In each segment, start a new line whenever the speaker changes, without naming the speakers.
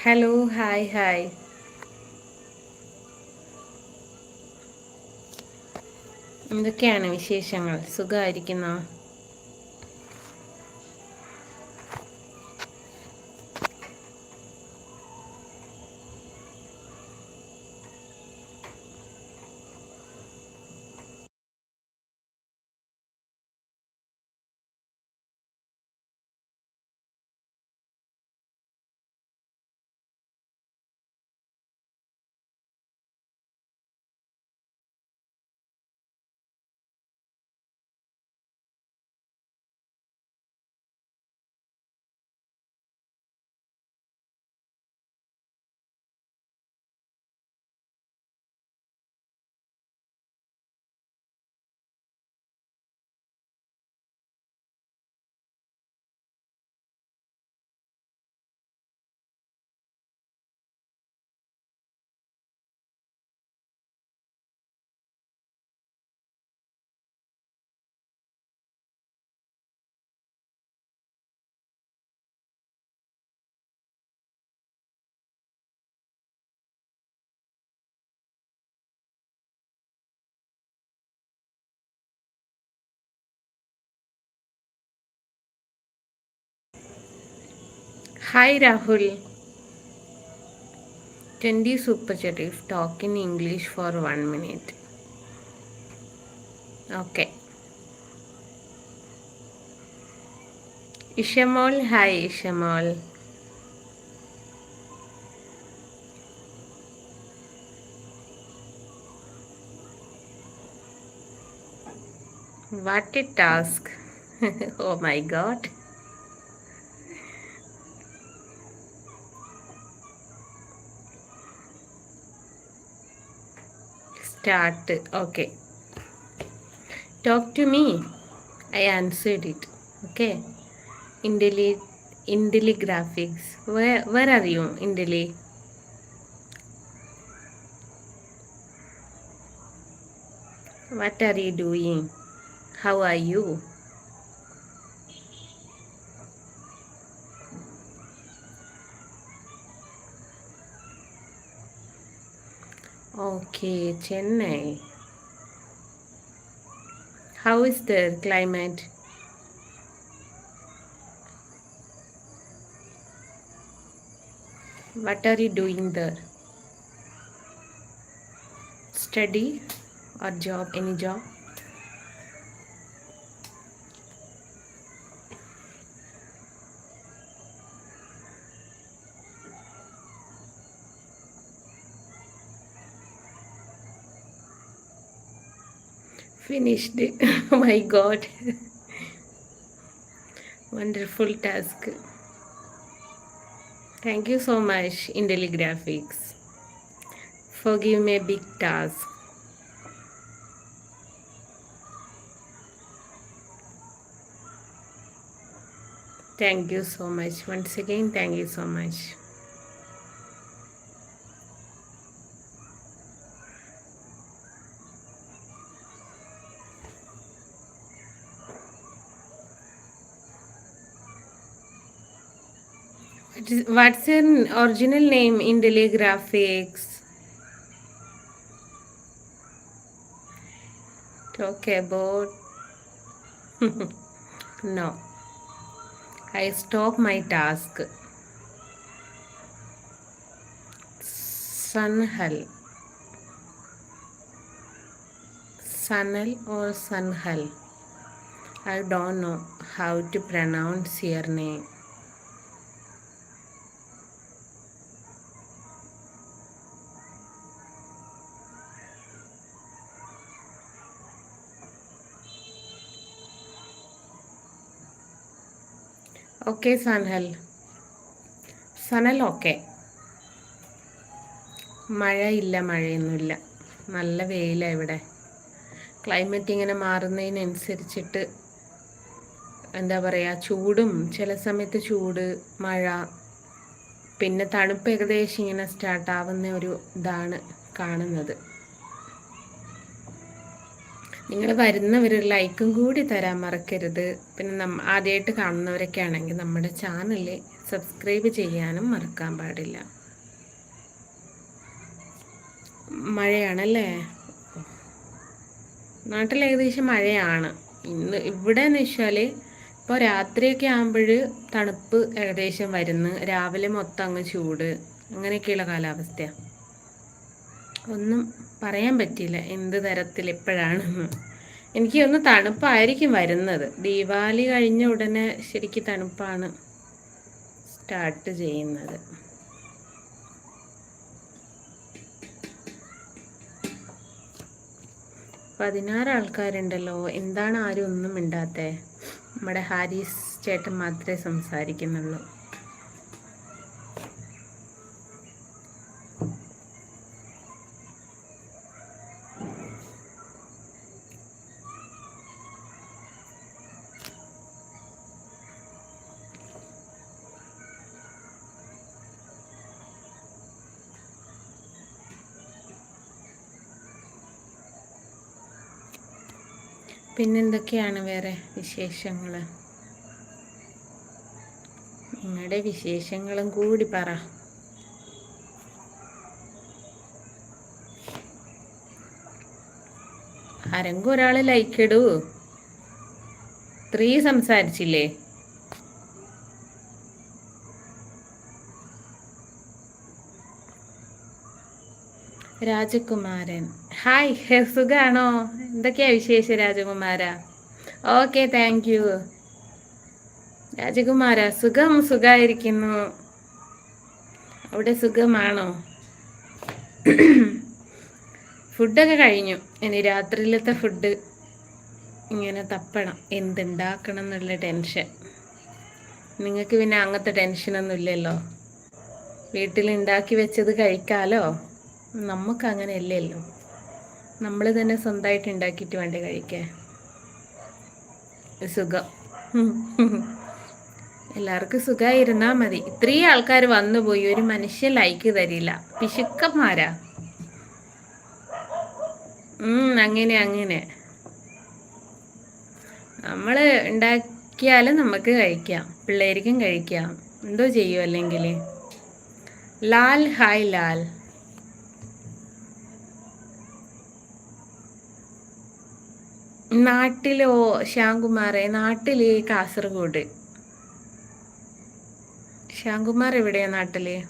Hello hi hi എന്തൊക്കെയാണ് വിശേഷങ്ങൾ? സുഖമായിരിക്കുന്നോ? Hi Rahul. Tendi Super Sharif, talk in English for one minute. Okay. Ishamol, hi Ishamol. What a task. oh my god. Okay. Talk to me. I answered it. Okay. In Delhi, in Delhi graphics. Where, where are you in Delhi? What are you doing? How are you? Okay, Chennai. How is the climate? What are you doing there? Study or job? Any job? Finished it. oh my god. Wonderful task. Thank you so much, Indeli Graphics, for giving me a big task. Thank you so much. Once again, thank you so much. What's an original name in Delhi Graphics? Talk about. no. I stop my task. Sunhal. Sunal or Sunhal. I don't know how to pronounce your name. Okay Sanal Sanal okay മഴയില്ല മഴയൊന്നുമില്ല നല്ല വെയിലാണ് ഇവിടെ. Climate ഇങ്ങനെ മാറുന്നതിനനുസരിച്ചിട്ട് എന്താ പറയുക ചൂടും ചില സമയത്ത് ചൂട് മഴ പിന്നെ തണുപ്പ് ഏകദേശം ഇങ്ങനെ സ്റ്റാർട്ടാവുന്ന ഒരു ഇതാണ് കാണുന്നത്. നിങ്ങൾ വരുന്നവർ ലൈക്കും കൂടി തരാൻ മറക്കരുത്. പിന്നെ നമ്മ ആദ്യമായിട്ട് കാണുന്നവരൊക്കെ ആണെങ്കിൽ നമ്മുടെ ചാനൽ സബ്സ്ക്രൈബ് ചെയ്യാനും മറക്കാൻ പാടില്ല. മഴയാണല്ലേ? നാട്ടിൽ ഏകദേശം മഴയാണ്. ഇന്ന് ഇവിടെ എന്ന് വെച്ചാൽ ഇപ്പോൾ രാത്രിയൊക്കെ ആകുമ്പോൾ തണുപ്പ് ഏകദേശം വരുന്നു. രാവിലെ മൊത്തം അങ്ങ് ചൂട്. അങ്ങനെയൊക്കെയുള്ള കാലാവസ്ഥയാണ് ഒന്നും പറയാൻ പറ്റില്ല എന്ത് തരത്തിൽ എപ്പോഴാണെന്ന് എനിക്ക് ഒന്ന് തണുപ്പായിരിക്കും വരുന്നത്. ദീപാവലി കഴിഞ്ഞ ഉടനെ ശരിക്കും തണുപ്പാണ് സ്റ്റാർട്ട് ചെയ്യുന്നത്. പതിനാറ് ആൾക്കാരുണ്ടല്ലോ. എന്താണ് ആരും ഒന്നും മിണ്ടാത്തേ? നമ്മുടെ ഹാരിസ് ചേട്ടൻ മാത്രമേ സംസാരിക്കുന്നുള്ളൂ. പിന്നെന്തൊക്കെയാണ് വേറെ വിശേഷങ്ങൾ നിങ്ങളുടെ വിശേഷങ്ങളും കൂടി പറ. ആരെങ്കിലും ഒരാൾ ലൈക്ക് ഇടൂ. സ്ത്രീ സംസാരിച്ചില്ലേ? രാജകുമാരൻ. ഹായ് സുഖാണോ? എന്തൊക്കെയാ വിശേഷം രാജകുമാര? ഓക്കെ താങ്ക് യു രാജകുമാര സുഖം സുഖായിരിക്കുന്നു. അവിടെ സുഖമാണോ? ഫുഡൊക്കെ കഴിഞ്ഞു. ഇനി രാത്രിയിലത്തെ ഫുഡ് ഇങ്ങനെ തപ്പണം. എന്തുണ്ടാക്കണം എന്നുള്ള ടെൻഷൻ. നിങ്ങൾക്ക് പിന്നെ അങ്ങനത്തെ ടെൻഷനൊന്നും ഇല്ലല്ലോ? വീട്ടിൽ ഉണ്ടാക്കി വെച്ചത് കഴിക്കാലോ? അല്ലല്ലോ നമ്മൾ തന്നെ സ്വന്തമായിട്ട് ഉണ്ടാക്കിയിട്ട് വേണ്ടേ കഴിക്കാൻ? സുഖം. എല്ലാവർക്കും സുഖമായിരുന്നാൽ മതി. ഇത്രയും ആൾക്കാർ വന്നുപോയി ഒരു മനുഷ്യൻ ലൈക്ക് തരില്ല. പിശുക്കന്മാരാ. അങ്ങനെ അങ്ങനെ. നമ്മൾ ഉണ്ടാക്കിയാലും നമുക്ക് കഴിക്കാം. പിള്ളേർക്കും കഴിക്കാം. എന്തോ ചെയ്യും അല്ലെങ്കിൽ ലാൽ ഹായ് ലാൽ. നാട്ടിലോ ശ്യാംകുമാറെ നാട്ടിൽ കാസർഗോഡ്? ശ്യാംകുമാർ എവിടെയാ നാട്ടിൽ?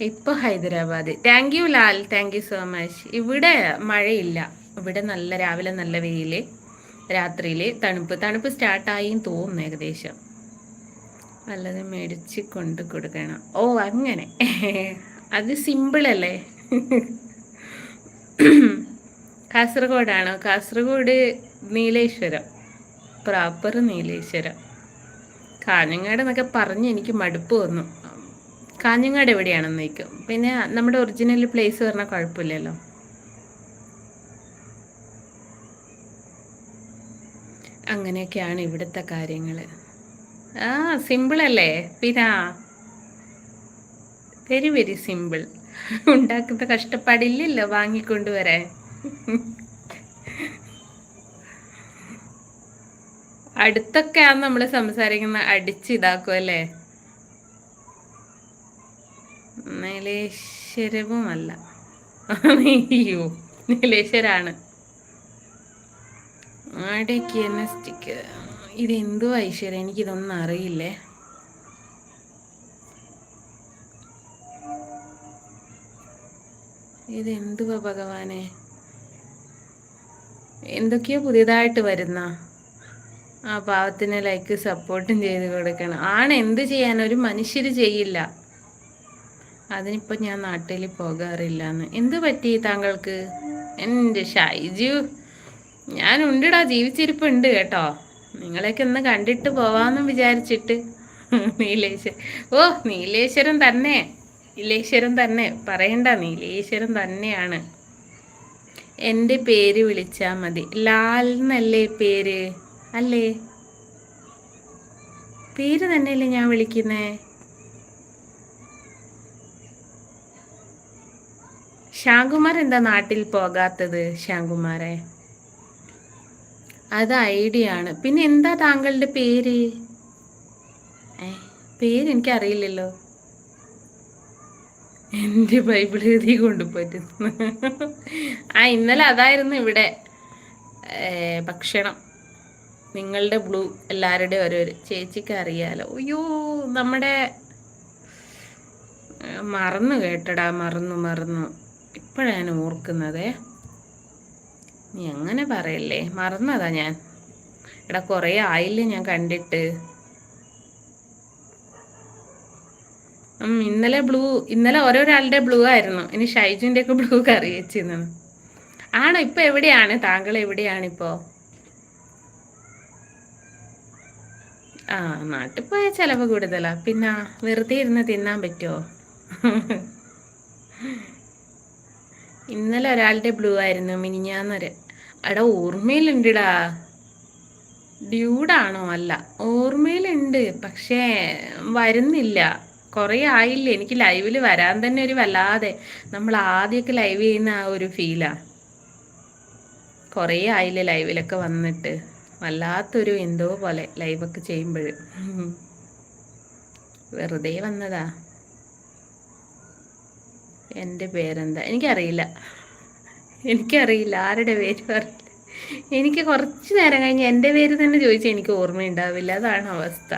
ഇപ്പൊ Hyderabad. Thank you Lal thank you so much ഇവിടെ മഴയില്ല. ഇവിടെ നല്ല രാവിലെ നല്ല വെയിൽ. രാത്രിയിൽ തണുപ്പ്. തണുപ്പ് സ്റ്റാർട്ടായി തോന്നുന്നു ഏകദേശം. നല്ലത് മേടിച്ച് കൊണ്ട് കൊടുക്കണം. ഓ അങ്ങനെ. അത് സിമ്പിൾ അല്ലേ? കാസർഗോഡാണോ. കാസർഗോഡ് നീലേശ്വരം. പ്രോപ്പർ നീലേശ്വരം. കാഞ്ഞങ്ങാട് എന്നൊക്കെ പറഞ്ഞ് എനിക്ക് മടുപ്പ് വന്നു. കാഞ്ഞങ്ങാട് എവിടെയാണെന്ന് ചോദിക്കും. പിന്നെ നമ്മുടെ ഒറിജിനൽ പ്ലേസ് പറഞ്ഞാൽ കുഴപ്പമില്ലല്ലോ. അങ്ങനെയൊക്കെയാണ് ഇവിടുത്തെ കാര്യങ്ങൾ ആ സിമ്പിളല്ലേ പിന്നെ വെരി വെരി സിമ്പിൾ ഉണ്ടാക്കുന്ന കഷ്ടപ്പാടില്ലല്ലോ വാങ്ങിക്കൊണ്ടുവരാൻ. അടുത്തൊക്കെയാണ് നമ്മൾ സംസാരിക്കുന്ന അടിച്ചിതാക്കും അല്ലേ നീലേശ്വരവുമല്ല. അയ്യോ നീലേശ്വരാണ്. ആടേക്ക് എന്നെ സ്റ്റിക്ക് എനിക്കിതൊന്നും അറിയില്ലേ? ഇതെന്തുവാ ഭഗവാനെ? എന്തൊക്കെയോ പുതിയതായിട്ട് വരുന്ന ആ പാവത്തിന് ലൈക്ക് സപ്പോർട്ടും ചെയ്ത് കൊടുക്കണം. ആണ് എന്ത് ചെയ്യാൻ? ഒരു മനുഷ്യർ ചെയ്യില്ല. അതിനിപ്പോൾ ഞാൻ നാട്ടിൽ പോകാറില്ല എന്ന് എന്ത് പറ്റി താങ്കൾക്ക്? എന്റെ ഷൈജു ഞാൻ ഉണ്ടിടാ ജീവിച്ചിരിപ്പുണ്ട് കേട്ടോ. നിങ്ങളെയൊക്കെ ഒന്ന് കണ്ടിട്ട് പോവാമെന്നും വിചാരിച്ചിട്ട്. നീലേശ്വരം ഓ നീലേശ്വരം തന്നെ. നീലേശ്വരം തന്നെ. പറയണ്ട നീ നീലേശ്വരം തന്നെയാണ്. എന്റെ പേര് വിളിച്ചാൽ മതി. ലാൽ എന്നല്ലേ പേര്? അല്ലേ? പേര് തന്നെയല്ലേ ഞാൻ വിളിക്കുന്നേ? ശ്യാംകുമാർ എന്താ നാട്ടിൽ പോകാത്തത് ശ്യാംകുമാറെ? അത് ഐഡിയ ആണ്. പിന്നെ എന്താ താങ്കളുടെ പേര്? ഏ പേര് എനിക്കറിയില്ലല്ലോ. എന്റെ ബൈബിൾ എഴുതി കൊണ്ടുപോയിരുന്നു ആ ഇന്നലെ അതായിരുന്നു ഇവിടെ ഭക്ഷണം. നിങ്ങളുടെ ബ്ലൂ എല്ലാവരുടെയും ഓരോ ചേച്ചിക്ക് അറിയാലോ. അയ്യോ നമ്മുടെ മറന്നു കേട്ടടാ മറന്നു മറന്നു. ഇപ്പോഴാണ് ഓർക്കുന്നത്. നീ അങ്ങനെ പറയല്ലേ? മറന്നതാ ഞാൻ. എടാ കുറേ ആയില്ലേ ഞാൻ കണ്ടിട്ട്. ഇന്നലെ ബ്ലൂ ഇന്നലെ ഓരോരാളുടെ ബ്ലൂ ആയിരുന്നു. ഇനി ഷൈജുവിന്റെ ഒക്കെ ബ്ലൂ കറി വെച്ചിരുന്നു. ആണോ ഇപ്പൊ എവിടെയാണ്? താങ്കൾ എവിടെയാണ് ഇപ്പോ ആ നാട്ടിൽ പോയ ചിലവ് കൂടുതലാ. പിന്നെ വെറുതെ ഇരുന്ന് തിന്നാൻ പറ്റുമോ ഇന്നലെ ഒരാളുടെ ബ്ലൂ ആയിരുന്നു മിനിഞ്ഞാന്നൊരു. എടാ ഓർമ്മയിലുണ്ടിടാ. ഡ്യൂഡാണോ? അല്ല ഓർമ്മയിലുണ്ട് പക്ഷേ വരുന്നില്ല. കുറേ ആയില്ലേ? എനിക്ക് ലൈവിൽ വരാൻ തന്നെ ഒരു വല്ലാതെ. നമ്മൾ ആദ്യമൊക്കെ ലൈവ് ചെയ്യുന്ന ആ ഒരു ഫീലാ കുറേ ആയില്ലേ ലൈവിലൊക്കെ വന്നിട്ട്. വല്ലാത്തൊരു എന്തോ പോലെ ലൈവൊക്കെ ചെയ്യുമ്പോൾ വെറുതെ വന്നതാ. എന്റെ പേരെന്താ? എനിക്കറിയില്ല. എനിക്കറിയില്ല. ആരുടെ പേര് പറയില്ല എനിക്ക് കുറച്ച് നേരം കഴിഞ്ഞ് എന്റെ പേര് തന്നെ ചോദിച്ചാൽ എനിക്ക് ഓർമ്മയുണ്ടാവില്ല. അതാണ് അവസ്ഥ.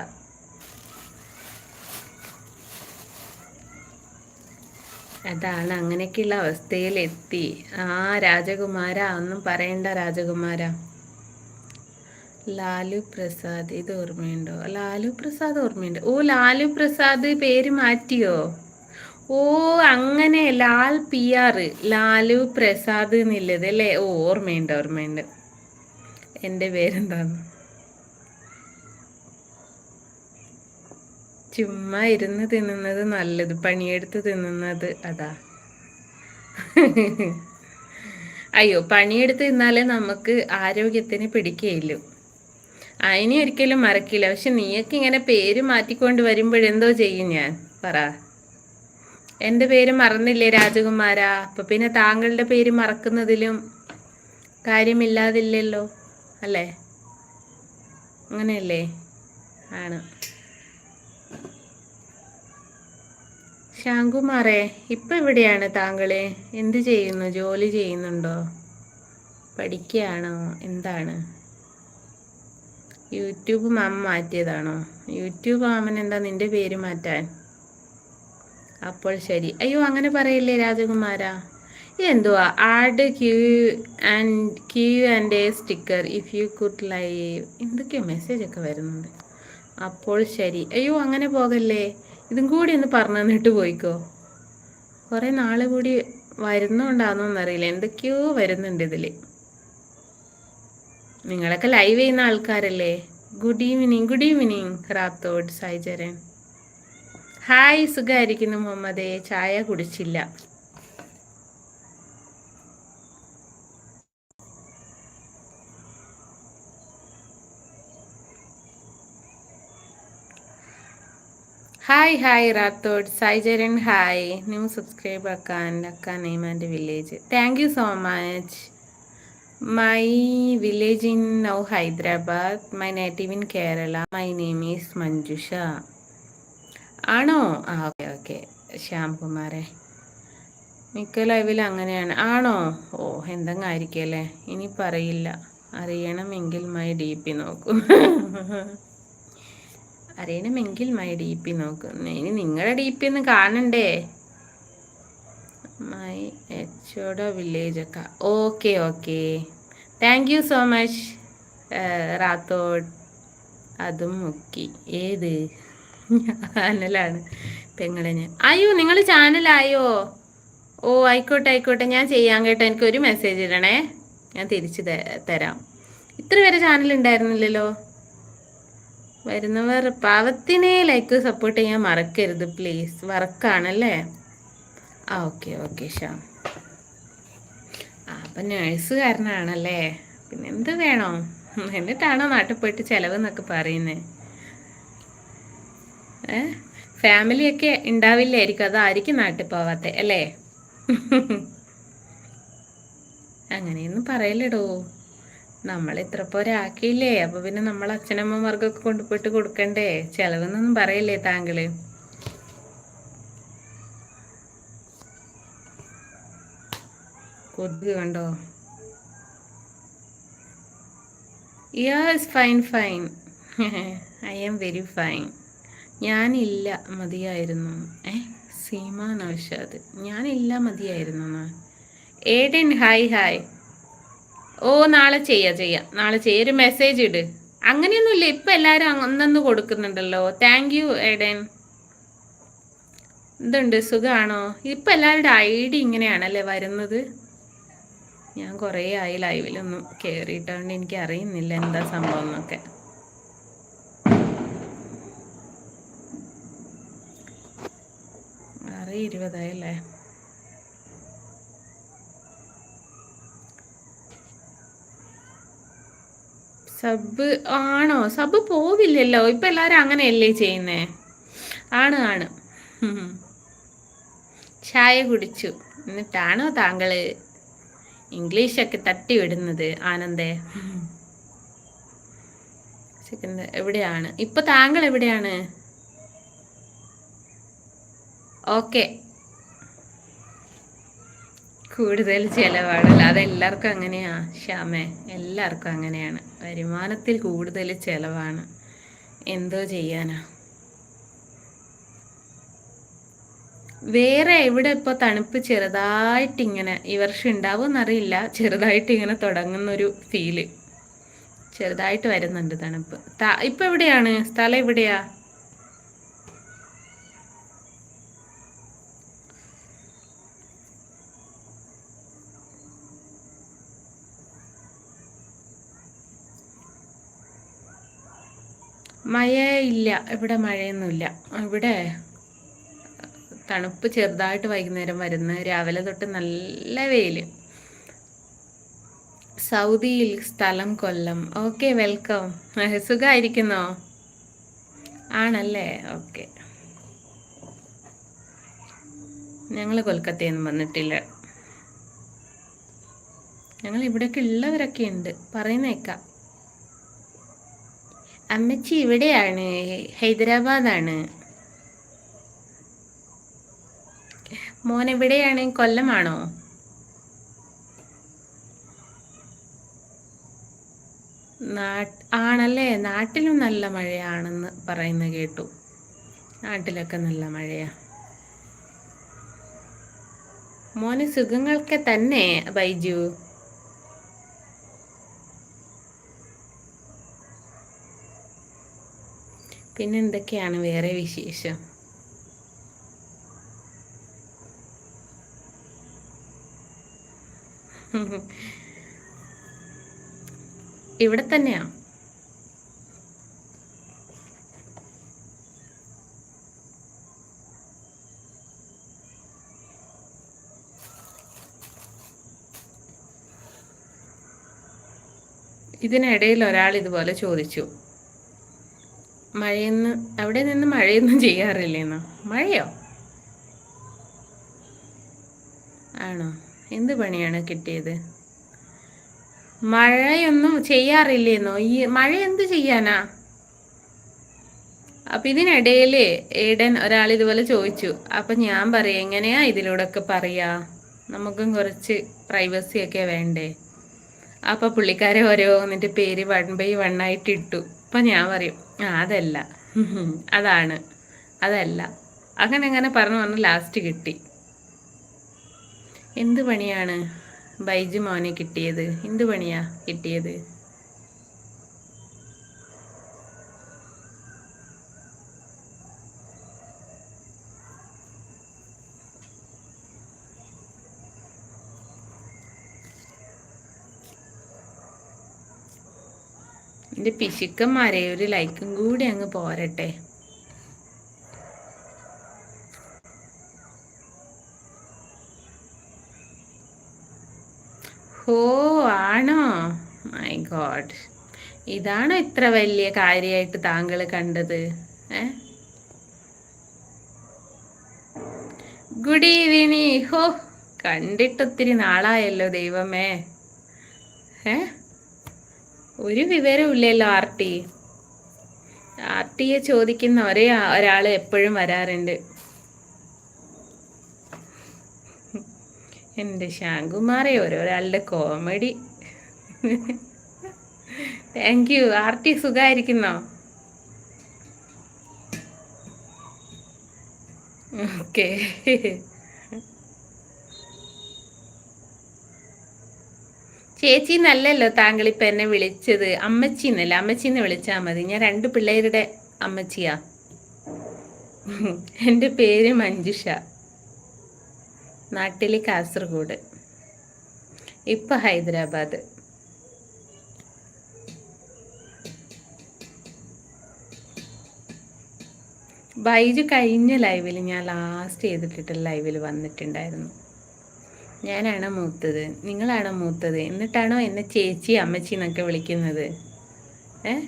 അതാണ് അങ്ങനെയൊക്കെയുള്ള അവസ്ഥയിലെത്തി. ആ രാജകുമാര ഒന്നും പറയണ്ട രാജകുമാര. ലാലു പ്രസാദ് ഇത് ഓർമ്മയുണ്ടോ? ലാലു പ്രസാദ് ഓർമ്മയുണ്ട്. ഓ ലാലു പ്രസാദ് പേര് മാറ്റിയോ? ഓ അങ്ങനെ ലാൽ പി ആർ ലാലു പ്രസാദ് എന്നുള്ളത് അല്ലേ? ഓ ഓർമ്മയുണ്ട് ഓർമ്മയുണ്ട്. എന്റെ പേരെന്താന്ന്? ചുമ്മാ ഇരുന്ന് തിന്നുന്നത് നല്ലത് പണിയെടുത്ത് തിന്നുന്നത് അതാ. അയ്യോ പണിയെടുത്ത് തിന്നാലേ നമുക്ക് ആരോഗ്യത്തിന് പിടിക്കുകയില്ലു അതിനെ ഒരിക്കലും മറക്കില്ല. പക്ഷെ നീയൊക്കെ ഇങ്ങനെ പേര് മാറ്റിക്കൊണ്ട് വരുമ്പോഴെന്തോ ചെയ്യും ഞാൻ. പറ. എന്റെ പേര് മറന്നില്ലേ രാജകുമാര? അപ്പൊ പിന്നെ താങ്കളുടെ പേര് മറക്കുന്നതിലും കാര്യമില്ലാതില്ലല്ലോ അല്ലേ? അങ്ങനെയല്ലേ? ആണ്. ശ്യാംകുമാറേ ഇപ്പം എവിടെയാണ് താങ്കളെ? എന്ത് ചെയ്യുന്നു? ജോലി ചെയ്യുന്നുണ്ടോ? പഠിക്കുകയാണോ? എന്താണ്? YouTube mama മാറ്റിയതാണോ? യൂട്യൂബ് മാമൻ എന്താ നിന്റെ പേര് മാറ്റാൻ? അപ്പോൾ ശരി. അയ്യോ അങ്ങനെ പറയില്ലേ രാജകുമാര? എന്തുവാ? Add Q and Q and a sticker if you could live. എന്തൊക്കെയോ മെസ്സേജ് ഒക്കെ വരുന്നുണ്ട്. അപ്പോൾ ശരി. അയ്യോ അങ്ങനെ പോകല്ലേ? ഇതും കൂടി ഒന്ന് പറഞ്ഞു തന്നിട്ട് പോയിക്കോ. കുറേ നാൾ കൂടി വരുന്നുണ്ടാന്നോന്നറിയില്ല എന്തൊക്കെയോ വരുന്നുണ്ട് ഇതിൽ നിങ്ങളൊക്കെ ലൈവ് ചെയ്യുന്ന ആൾക്കാരല്ലേ? Good evening good evening Rathod Saicharan hi സുഖമായിരിക്കുന്നു മുഹമ്മദേ. ചായ കുടിച്ചില്ല. Hi hi Rathod Saijaran hi new subscribe അക്കാൻ അക്ക name and village thank you so much my village in now Hyderabad my native in Kerala my name is Manjusha ആണോ? ആ okay okay ശ്യാംകുമാറെ. മിക്ക ലൈവിൽ അങ്ങനെയാണ്. ആണോ? ഓ എന്തെങ്കിലും ആയിരിക്കും അല്ലേ? ഇനി പറയില്ല. അറിയണമെങ്കിൽ മൈ ഡി പി നോക്കൂ. അറിയണമെങ്കിൽ മൈ ഡി പി നോക്കും. ഇനി നിങ്ങളുടെ ഡി പി ഒന്ന് കാണണ്ടേ? മൈ എച്ചോട വില്ലേജ് ഒക്കെ. Okay okay. Thank you so much Rathod. അതും മുക്കി. ഏത്? ചാനലാണ് പെങ്ങളെ ഞാൻ. അയ്യോ നിങ്ങൾ ചാനലായോ? ഓ ആയിക്കോട്ടെ ആയിക്കോട്ടെ. ഞാൻ ചെയ്യാൻ കേട്ടോ. എനിക്ക് ഒരു മെസ്സേജ് ഇടണേ. ഞാൻ തിരിച്ചു തരാം. ഇത്ര വരെ ചാനൽ ഉണ്ടായിരുന്നില്ലല്ലോ. വരുന്നവർ പാവത്തിനെ ലൈക്ക് സപ്പോർട്ട് ചെയ്യാൻ മറക്കരുത് പ്ലീസ് വർക്കാണല്ലേ? ആ ഓക്കെ ഓക്കെ ഷാ. ആ അപ്പം നേഴ്സുകാരനാണല്ലേ പിന്നെ എന്ത് വേണോ? എന്നിട്ടാണോ നാട്ടിൽ പോയിട്ട് ചിലവെന്നൊക്കെ പറയുന്നത് ഏ? ഫാമിലിയൊക്കെ ഉണ്ടാവില്ലായിരിക്കും അതായിരിക്കും നാട്ടിൽ പോവാത്തെ അല്ലേ? അങ്ങനെയൊന്നും പറയലടോ നമ്മൾ ഇത്ര പോരാക്കിയില്ലേ? അപ്പൊ പിന്നെ നമ്മൾ അച്ഛനമ്മമാർക്കൊക്കെ കൊണ്ടുപോയിട്ട് കൊടുക്കണ്ടേ? ചെലവെന്നൊന്നും പറയില്ലേ താങ്കൾ? കൊതുക് കണ്ടോ? Yes fine fine I am very fine ഞാനില്ല മതിയായിരുന്നു. ഏ സീമ ഞാനില്ല മതിയായിരുന്നു. ഏടൻ ഹായ് ഹായ് ഓ നാളെ ചെയ്യാ ചെയ്യാ. നാളെ ചെയ്യാം. ഒരു മെസ്സേജ് ഇട്. അങ്ങനെയൊന്നുമില്ല. ഇപ്പം എല്ലാരും ഒന്നൊന്ന് കൊടുക്കുന്നുണ്ടല്ലോ. താങ്ക് യു ഏടൻ. എന്തുണ്ട്? സുഖാണോ? ഇപ്പം എല്ലാവരുടെ ഐ ഡി ഇങ്ങനെയാണല്ലേ വരുന്നത്? ഞാൻ കുറേ ആയി ലൈവിലൊന്നും കയറിയിട്ടുണ്ട് എനിക്ക് അറിയുന്നില്ല എന്താ സംഭവം എന്നൊക്കെ. ആറ് ഇരുപതായല്ലേ സബ് ആണോ? സബ് പോവില്ലല്ലോ. ഇപ്പൊ എല്ലാരും അങ്ങനെയല്ലേ ചെയ്യുന്നേ? ആണ് ആണ്. ചായ കുടിച്ചു. എന്നിട്ടാണോ താങ്കൾ ഇംഗ്ലീഷൊക്കെ തട്ടി വിടുന്നത് ആനന്ദേ എവിടെയാണ്? ഇപ്പൊ താങ്കൾ എവിടെയാണ്? ഓക്കെ. കൂടുതൽ ചിലവാണല്ലോ. അതെല്ലാവർക്കും അങ്ങനെയാ ശ്യാമേ? എല്ലാവർക്കും അങ്ങനെയാണ്. വരുമാനത്തിൽ കൂടുതൽ ചിലവാണ്. എന്തോ ചെയ്യാനാ? വേറെ എവിടെ ഇപ്പോൾ തണുപ്പ് ചെറുതായിട്ട് ഇങ്ങനെ ഈ വർഷം ഉണ്ടാവുമെന്നറിയില്ല. ചെറുതായിട്ട് ഇങ്ങനെ തുടങ്ങുന്ന ഒരു ഫീൽ ചെറുതായിട്ട് വരുന്നുണ്ട് തണുപ്പ്. ഇപ്പൊ എവിടെയാണ്? സ്ഥലം എവിടെയാ? മഴ ഇല്ല. ഇവിടെ മഴയൊന്നുമില്ല. ഇവിടെ തണുപ്പ് ചെറുതായിട്ട് വൈകുന്നേരം വരുന്ന. രാവിലെ തൊട്ട് നല്ല വെയിൽ സൗദിയിൽ സ്ഥലം കൊല്ലം. Okay welcome. സുഖമായിരിക്കുന്നോ ആണല്ലേ? ഓക്കെ. ഞങ്ങൾ കൊൽക്കത്തയൊന്നും വന്നിട്ടില്ല. ഞങ്ങൾ ഇവിടെയൊക്കെ ഉള്ളവരൊക്കെ ഉണ്ട്. പറയുന്നേക്കാം. അമ്മച്ചി ഇവിടെയാണ്. ഹൈദരാബാദാണ്. മോൻ എവിടെയാണ് കൊല്ലമാണോ ആണല്ലേ? നാട്ടിലും നല്ല മഴയാണെന്ന് പറയുന്ന കേട്ടു. നാട്ടിലൊക്കെ നല്ല മഴയാ. മോന് സുഖങ്ങളൊക്കെ തന്നെ ബൈജു. പിന്നെന്തൊക്കെയാണ് വേറെ വിശേഷം? ഇവിടെ തന്നെയാ? ഇതിനിടയിൽ ഒരാൾ ഇതുപോലെ ചോദിച്ചു. മഴയെന്ന് അവിടെ നിന്ന് മഴയൊന്നും ചെയ്യാറില്ലേന്നോ? മഴയോ? ആണോ? എന്ത് പണിയാണ് കിട്ടിയത്? മഴയൊന്നും ചെയ്യാറില്ലേന്നോ? ഈ മഴ എന്ത് ചെയ്യാനാ? അപ്പൊ ഇതിനിടയിൽ ഏടൻ ഒരാൾ ഇതുപോലെ ചോദിച്ചു. അപ്പൊ ഞാൻ പറയാം എങ്ങനെയാ ഇതിലൂടെ ഒക്കെ പറയാ? നമുക്കും കുറച്ച് പ്രൈവസി ഒക്കെ വേണ്ടേ? അപ്പൊ പുള്ളിക്കാരെ ഓരോ എന്നിട്ട് പേര് വൺ ബൈ വൺ ആയിട്ട് ഇട്ടു. അപ്പൊ ഞാൻ പറയും ആ അതല്ല. അതാണ്. അതല്ല. അങ്ങനെ അങ്ങനെ പറഞ്ഞു പറഞ്ഞ് ലാസ്റ്റ് കിട്ടി. എന്ത് പണിയാണ് ബൈജു മോനെ കിട്ടിയത്? എന്ത് പണിയാ കിട്ടിയത്? എന്റെ പിശുക്കന്മാരെ ഒരു ലൈക്കും കൂടി അങ്ങ് പോരട്ടെ. ഹോ ആണോ? മൈ ഗോഡ് ഇതാണോ ഇത്ര വലിയ കാര്യമായിട്ട് താങ്കൾ കണ്ടത്? ഏ? ഗുഡ് ഈവനിങ് ഹോ കണ്ടിട്ടൊത്തിരി നാളായല്ലോ ദൈവമേ. ഏ? ഒരു വിവരവും ഇല്ലല്ലോ ആർ ടി ആർ ടിയെ ചോദിക്കുന്ന ഒരേ ഒരാൾ എപ്പോഴും വരാറുണ്ട്. എന്റെ ശാങ്കുമാറെ ഓരോരാളുടെ comedy. Thank you R T സുഖമായിരിക്കുന്നോ okay ചേച്ചി നല്ലല്ലോ താങ്കൾ ഇപ്പൊ എന്നെ വിളിച്ചത്. അമ്മച്ചി എന്നല്ല അമ്മച്ചിന്ന് വിളിച്ചാൽ മതി. ഞാൻ രണ്ട് പിള്ളേരുടെ അമ്മച്ചിയാ. എന്റെ പേര് മഞ്ജുഷ. നാട്ടിൽ കാസർഗോഡ്. ഇപ്പൊ ഹൈദരാബാദ്. ബൈജു കഴിഞ്ഞ ലൈവിൽ ഞാൻ ലാസ്റ്റ് ചെയ്തിട്ടിട്ടുള്ള ലൈവിൽ വന്നിട്ടുണ്ടായിരുന്നു. ഞാനാണ് മൂത്തത്. നിങ്ങളാണോ മൂത്തത്. എന്നിട്ടാണോ എന്നെ ചേച്ചി അമ്മച്ചി എന്നൊക്കെ വിളിക്കുന്നത്? ഏ?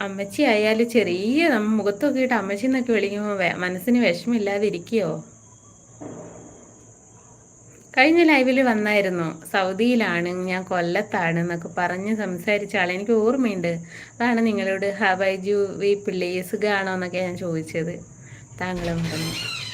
അമ്മച്ചി ആയാലും ചെറിയ നമ്മ മുഖത്തൊക്കെ ഇട്ട് അമ്മച്ചി എന്നൊക്കെ വിളിക്കുമ്പോൾ മനസ്സിന് വിഷമില്ലാതിരിക്കോ? കഴിഞ്ഞ ലൈവിൽ വന്നായിരുന്നു. സൗദിയിലാണ് ഞാൻ കൊല്ലത്താണ് എന്നൊക്കെ പറഞ്ഞ് സംസാരിച്ച ആളെ. എനിക്ക് ഓർമ്മയുണ്ട്. അതാണ് നിങ്ങളോട് ഹബൈജു വി പിള്ളേ സുഖമാണോ എന്നൊക്കെ ഞാൻ ചോദിച്ചത്. താങ്കളും പറഞ്ഞു.